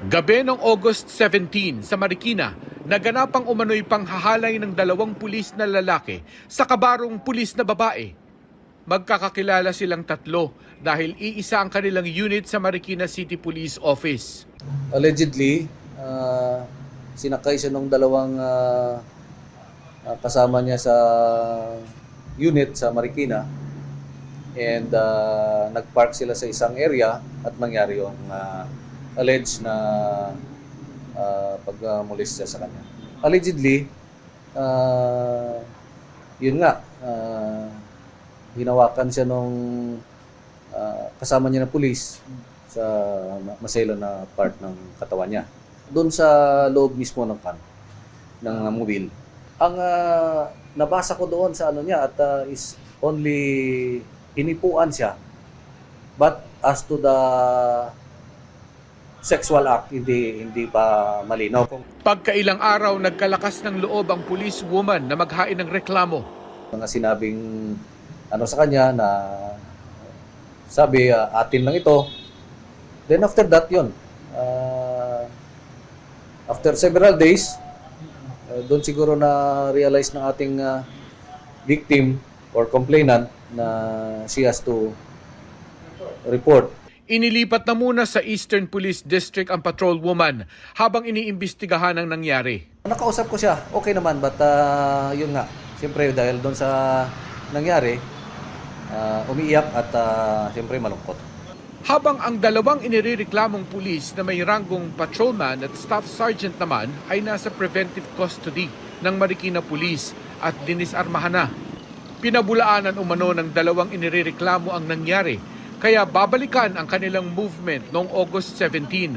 Gabi ng August 17 sa Marikina, naganapang umano'y panghahalay ng dalawang pulis na lalaki sa kabarong pulis na babae. Magkakakilala silang tatlo dahil iisa ang kanilang unit sa Marikina City Police Office. allegedly, ah, sinakay siya ng dalawang ah, kasama niya sa unit sa Marikina and ah, nagpark sila sa isang area at mangyari yung ah, alleged na uh, pagmulis siya sa kanya. Allegedly, ah, yun nga, ah, hinawakan siya nung ah, kasama niya na pulis sa masela na part ng katawan niya. Doon sa loob mismo ng kan ng uh, mobile. Ang ah, nabasa ko doon sa ano niya at ah, is only hinipuan siya. But as to the sexual act, hindi hindi pa malinaw. Pagkailang araw, nagkalakas ng loob ang police woman na maghain ng reklamo. mga sinabing ano sa kanya na sabi ah, atin lang ito. Then after that, yun. ah, after several days, uh, doon siguro na realize ng ating ah, victim or complainant na she has to report Inilipat na muna sa Eastern Police District ang patrol woman habang iniimbestigahan ang nangyari. Nakausap ko siya, okay naman, but ah, yun nga, siyempre dahil doon sa nangyari, ah, umiiyak at ah, siyempre malungkot. Habang ang dalawang inirereklamong pulis na may ranggong patrolman at staff sergeant naman ay nasa preventive custody ng Marikina Police at dinisarmahan na. Pinabulaanan umano ng dalawang inirereklamo ang nangyari kaya babalikan ang kanilang movement noong August 17